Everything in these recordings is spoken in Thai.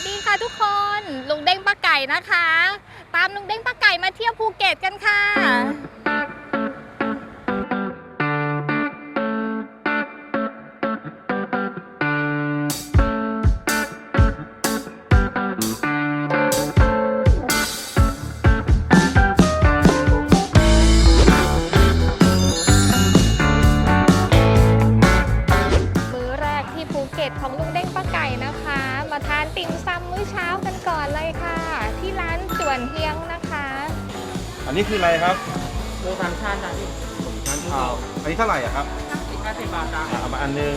สดีค่ะทุกคน ลุงเด้งป้าไก่นะคะ ตามลุงเด้งป้าไก่มาเที่ยวภูเก็ตกันค่ะ นนี้คืออะไรครับโลสามชั้นนะพี่น้ำเผาอันนี้เท่าไหร่อะครับอีกห้าสิบบาทจ้าอะเอามาอันหนึง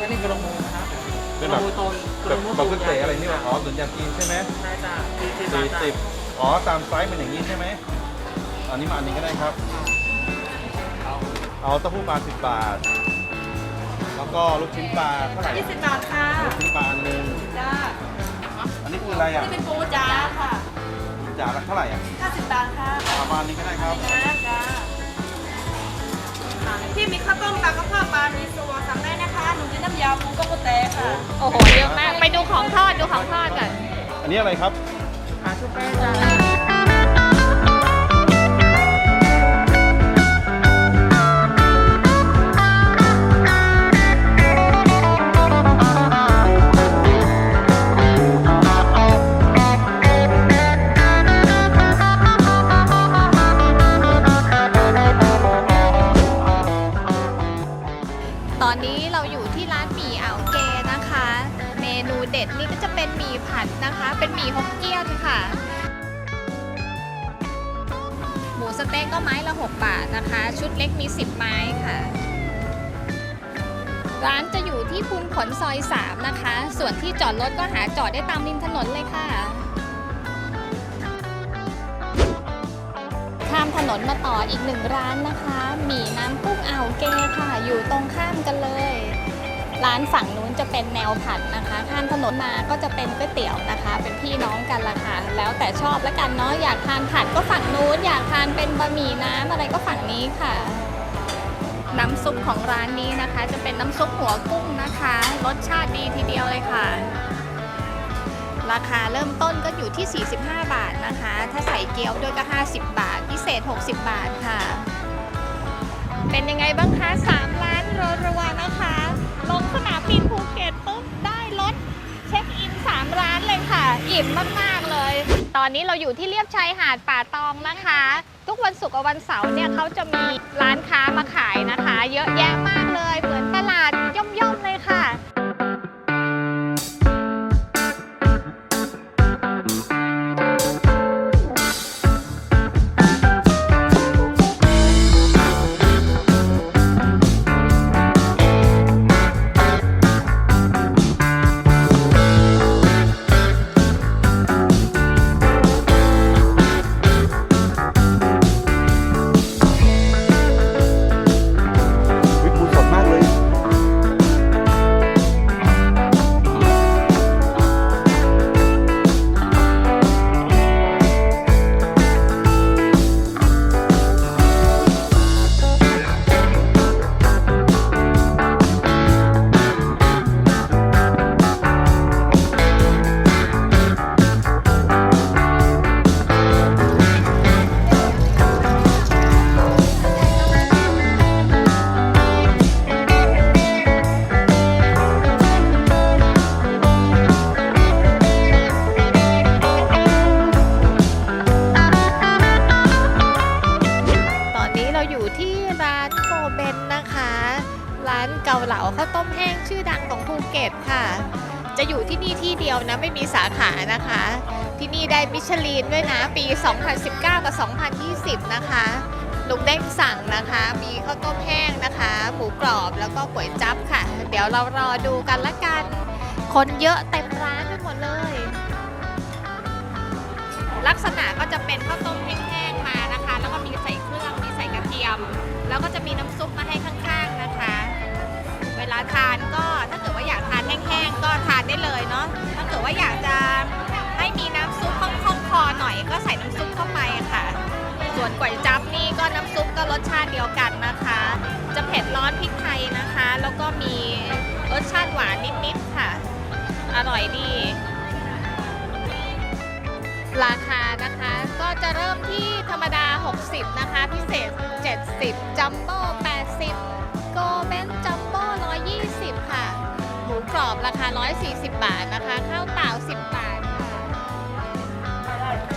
อันนี้กระลงมูนะครับเป็นแบบกระลงมูต้นแบบแบบก๋วยเตี๋ยวอะไรนี่แบบอ๋อหนุนยางจีนใช่ไหมใช่จ้าสี่สิบบาสี่ทจ้าสิบอ๋อตามไซส์เป็นอย่างนี้ใช่ไหมอันนี้มาอันนี้ก็ได้ครับ เอาเต้าหู้ปลาสิบบาท แล้วก็ลูกชิ้นปลาเท่าไหร่ยี่สิบบาทค่ะลูกชิ้นปลาอันหนึงจ้าอันนี้คืออะไรอะ นี่เป็นปูจ้าค่ะ จานละเท่าไหร่อะห้าสิบบาทค่ะเอามาอันนี้ก็ได้ครับนะจ้าพี่มีข้าวต้มปลากระเพาะปลาในโซวสั่งได้นะคะหนูจะน้ำยาปูกระปุกแต่ค่ะโอ้โหเยอะมากไปดูของทอดดูของทอดก่อนอันนี้อะไรครับขาชุบแป้งจ้า ด็ดนี่ก็จะเป็นหมี่ผัดนะคะ เป็นหมี่ฮกเกี้ยนค่ะ หมูสเต๊กก็ไม้ละ 6 บาทนะคะ ชุดเล็กมี 10 ไม้ค่ะ ร้านจะอยู่ที่พุนผลซอย 3 นะคะ ส่วนที่จอดรถก็หาจอดได้ตามริมถนนเลยค่ะข้ามถนนมาต่ออีกหนึ่งร้านนะคะ หมี่น้ำกุ้งอ่าวเกค่ะ อยู่ตรงข้ามกันเลย ร้านฝั่งนู้นจะเป็นแนวผัดนะคะข้ามถนนมาก็จะเป็นก๋วยเตี๋ยวนะคะ เป็นพี่น้องกันละค่ะแล้วแต่ชอบแล้วกันเนาะอยากทานผัดก็ฝั่งนู้นอยากทานเป็นบะหมี่น้ำอะไรก็ฝั่งนี้ค่ะ น้ำซุปของร้านนี้นะคะ จะเป็นน้ำซุปหัวกุ้งนะคะ รสชาติดีทีเดียวเลยค่ะ ราคาเริ่มต้นก็อยู่ที่ 45 บาทนะคะ ถ้าใส่เกี๊ยวด้วยก็ 50 บาท พิเศษ 60 บาทค่ะ เป็นยังไงบ้างคะ3ล้านรัวๆนะคะ ลงสนามบินภูเก็ตปุ๊บได้รถเช็คอิน3ร้านเลยค่ะ อิ่มมากๆเลย ตอนนี้เราอยู่ที่เลียบชายหาดป่าตองนะคะ ทุกวันศุกร์กับวันเสาร์เนี่ยเขาจะมีร้านค้ามาขายนะคะ เยอะแยะมาก ร้านเกาเหลาข้าวต้มแห้งชื่อดังของภูเก็ตค่ะ จะอยู่ที่นี่ที่เดียวนะไม่มีสาขานะคะ ที่นี่ได้มิชลินด้วยนะปี 2019 กับ 2020 นะคะลุงเด้งสั่งนะคะ มีข้าวต้มแห้งนะคะหมูกรอบแล้วก็ก๋วยจั๊บค่ะ เดี๋ยวเรารอดูกันละกัน คนเยอะเต็มร้านไปหมดเลย ลักษณะก็จะเป็นข้าวต้มแห้งๆมานะคะ แล้วก็มีใส่เครื่องมีใส่กระเทียม แล้วก็จะมีน้ำซุปมาให้ข้าง ลาทานก็ถ้าเกิดว่าอยากทานแห้งๆก็ทานได้เลยเนาะถ้าเกิดว่าอยากจะให้มีน้ำซุปคล่องๆคอหน่อยก็ใส่น้ำซุปเข้าไปค่ะ ส่วนก๋วยจั๊บนี่ก็น้ำซุปก็รสชาติเดียวกันนะคะ จะเผ็ดร้อนพริกไทยนะคะ แล้วก็มีรสชาติหวานนิดๆค่ะ อร่อยดี ราคานะคะก็จะเริ่มที่ธรรมดา 60 นะคะ พิเศษ 70 จัมโบ้80 โกเบนจัมโบ้ อบราคา 140 บาทนะคะ ข้าวเปล่า10 บาทค่ะ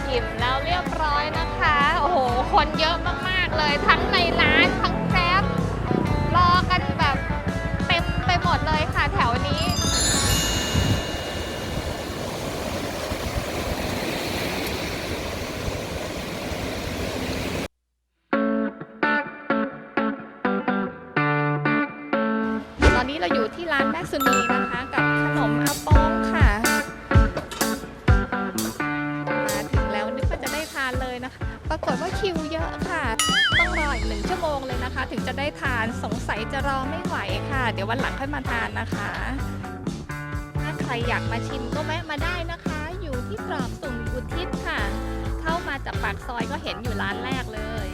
อิ่มแล้วเรียบร้อยนะคะ โอ้โห คนเยอะมากๆเลย ทั้งในร้านทั้งแกร็บรอกันแบบเต็มไปหมดเลยค่ะแถวนี้ตอนนี้เราอยู่ที่ร้านแม่สุนี ถึงจะได้ทานสงสัยจะรอไม่ไหวค่ะ เดี๋ยววันหลังค่อยมาทานนะคะ ถ้าใครอยากมาชิมก็แวะมาได้นะคะ อยู่ที่ตรอกสุ่มอุทิศค่ะ เข้ามาจากปากซอยก็เห็นอยู่ร้านแรกเลย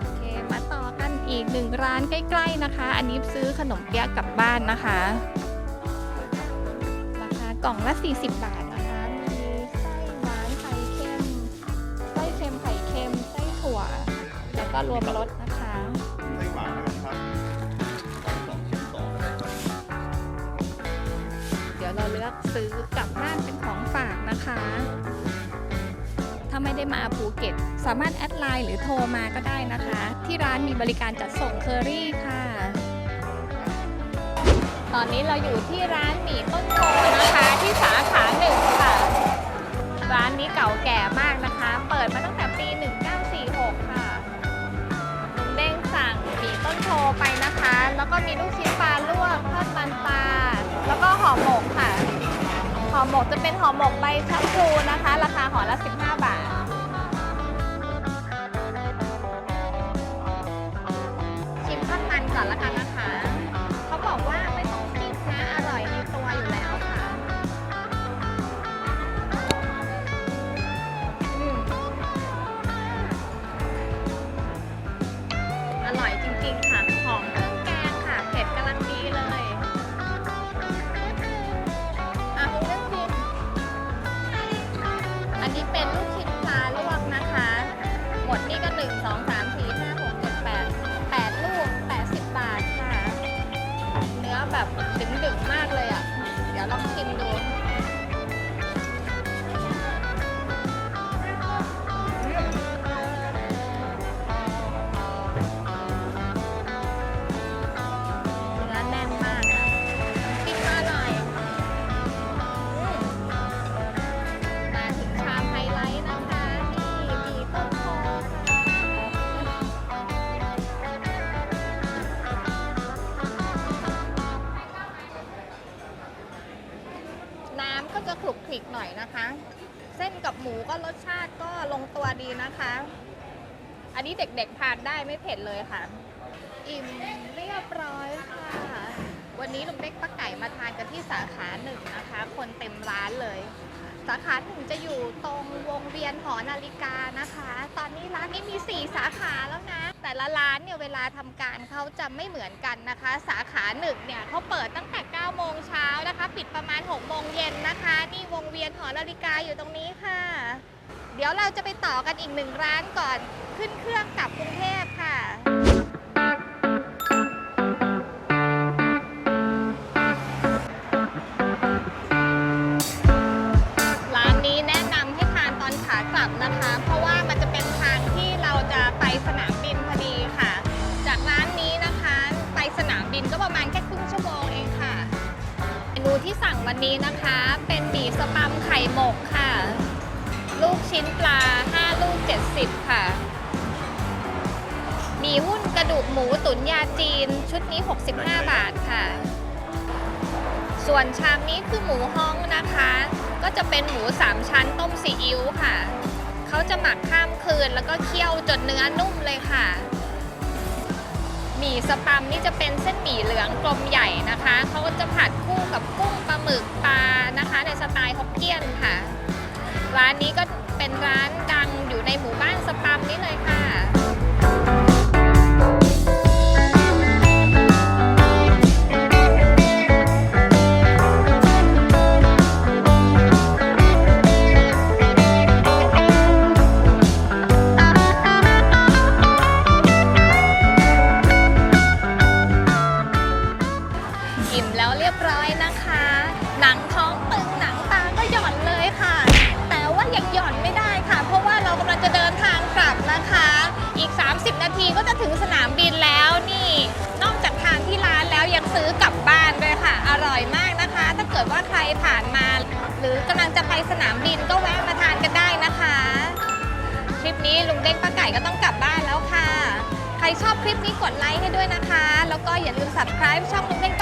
โอเคมาต่อกันอีกหนึ่งร้านใกล้ๆนะคะ อันนี้ซื้อขนมเปี๊ยะกลับบ้านนะคะ ราคากล่องละ 40 บาท แล้วก็รวมรสนะคะไส้หวานนะครับสองชิ้นสองก็ได้ครับเดี๋ยวเราเลือกซื้อกลับบ้านเป็นของฝากนะคะ ถ้าไม่ได้มาภูเก็ต สามารถแอดไลน์หรือโทรมาก็ได้นะคะ ที่ร้านมีบริการจัดส่งเคอรี่ค่ะ ตอนนี้เราอยู่ที่ร้านหมี่ต้นโพนะคะที่สาขาหนึ่งค่ะ ร้านนี้เก่าแก่มากนะคะ เปิดมาตั้งแต่ ไปนะคะ แล้วก็มีลูกชิ้นปลาลวกทอดมันปลา แล้วก็ห่อหมกค่ะ ห่อหมกจะเป็นห่อหมกใบชะพลูนะคะ ราคาห่อละ 15 บาท ชิมทอดมันก่อนละกันนะคะ กขลิกหน่อยนะคะ เส้นกับหมูก็รสชาติก็ลงตัวดีนะคะ อันนี้เด็กๆทานได้ไม่เผ็ดเลยค่ะ อิ่มเรียบร้อยค่ะ วันนี้ลุงเด็กป้าไก่มาทานกันที่สาขาหนึ่งนะคะ คนเต็มร้านเลย สาขาหนึ่งจะอยู่ตรงวงเวียนหอนาฬิกานะคะ ตอนนี้ร้านนี้มี 4 สาขา ละแต่ละร้านเนี่ยเวลาทำการเขาจะไม่เหมือนกันนะคะ สาขาหนึ่งเนี่ยเขาเปิดตั้งแต่ 9 โมงเช้านะคะ ปิดประมาณ 6 โมงเย็นนะคะ นี่วงเวียนหอนาฬิกาอยู่ตรงนี้ค่ะ เดี๋ยวเราจะไปต่อกันอีกหนึ่งร้านก่อนขึ้นเครื่องกลับกรุงเทพค่ะ ข่หมกค่ะ ลูกชิ้นปลา 5 ลูก 70 ค่ะ มีหุ้นกระดูกหมูตุ๋นยาจีน ชุดนี้ 65 บาทค่ะ ส่วนชามนี้คือหมูฮ้องนะคะ ก็จะเป็นหมู 3 ชั้นต้มซีอิ๊วค่ะ เขาจะหมักข้ามคืนแล้วก็เคี่ยวจนเนื้อนุ่มเลยค่ะ หมี่สปัมนี่จะเป็นเส้นหมี่เหลืองกลมใหญ่นะคะเขาก็จะผัดคู่กับกุ้งปลาหมึกปลานะคะ ในสไตล์ฮกเกี้ยนค่ะ ร้านนี้ก็เป็นร้านดังอยู่ในหมู่บ้านสปัมนี่เลยค่ะ ผ่านมา หรือกำลังจะไปสนามบินก็แวะมาทานกันได้นะคะ คลิปนี้ลุงเด้งป้าไก่ก็ต้องกลับบ้านแล้วค่ะ ใครชอบคลิปนี้กดไลค์ให้ด้วยนะคะ แล้วก็อย่าลืม subscribe ช่องลุงเด้ง